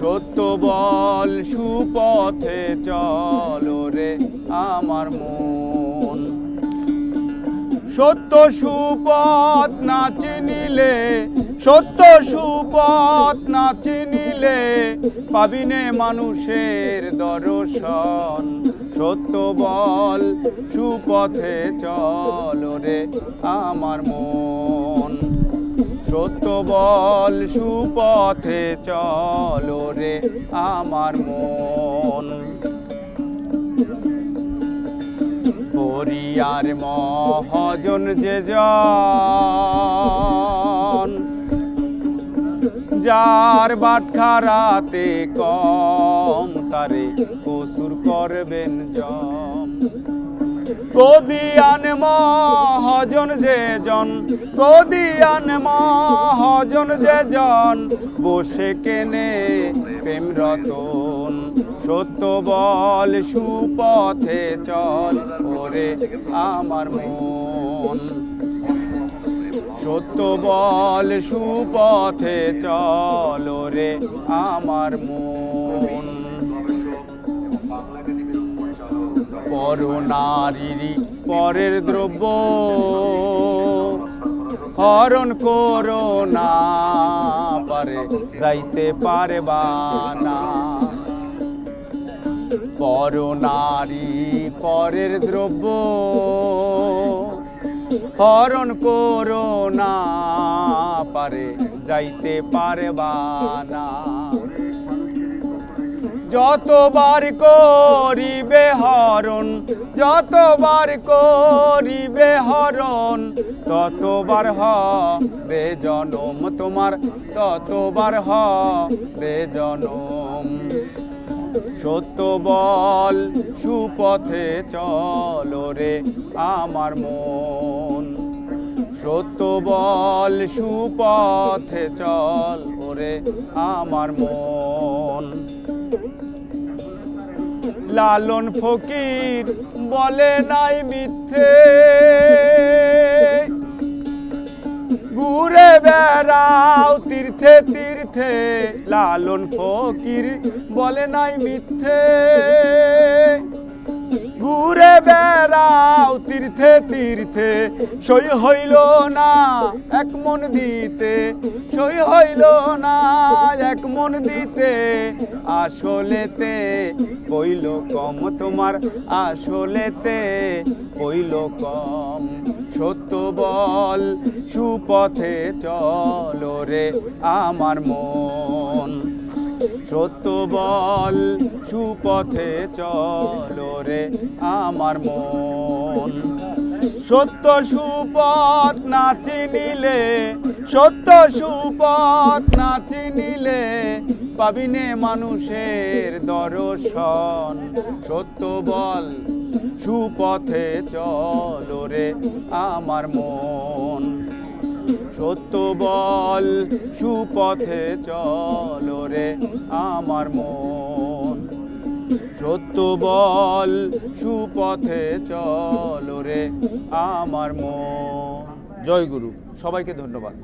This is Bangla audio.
সত্য বল সুপথে চলো রে আমার মন। সত্য সুপথ না চিনিলে, সত্য সুপথ না চিনিলে পাবিনে মানুষের দর্শন। সত্য বল সুপথে চলো রে আমার মন। সত্য বল, সুপথে চলো রে আমার মন। ফরিয়ার মহাজন যে জন, যার বাটখারাতে কম, তারে কসুর করবেন জম। গদিয়ান মহাজন যে জন গদিয়ান মহাজন যে জন, বসে কেনে প্রেম রতন। সত্য বল সুপথে চল ওরে আমার মন। সত্য বল সুপথে চল রে আমার মন। পর নারীরই পরের দ্রব্য। হরণ করো না, পারে যাইতে পারবা না। পর নারী পরের দ্রব্য। হরণ করো না, পারে যাইতে পারবা না। যতবার করিবে হরণ, যতবার করিবে হরণ, ততবার হবে জনম তোমার, ততবার হবে জনম। সত্য বল, সুপথে চলো রে আমার মন। সত্য বল, সুপথে চল ওরে আমার মন। লালন ফকির বলে নাই মিথ্যে। ঘুরে বেড়াও তীর্থে তীর্থে লালন ফকির বলে নাই মিথ্যে। ঘুরে বেড়াও তীর্থে তীর্থে। সই হইল না এক মন দিতে, সই হইল না এক মন দিতে। আসলেতে কইল কম তোমার, আসলেতে কইল কম। সত্য বল, সুপথে চলো রে আমার মন। সত্য বল, সুপথে চলো রে আমার মন। সত্য সুপথ না চিনিলে, সত্য সুপথ না চিনিলে পাবিনে মানুষের দর্শন। সত্য বল, সুপথে চলো রে আমার মন। সত্য বল, সুপথে চলো রে আমার মন। সত্য বল, সুপথে চলো রে আমার মন। জয় গুরু, সবাইকে ধন্যবাদ।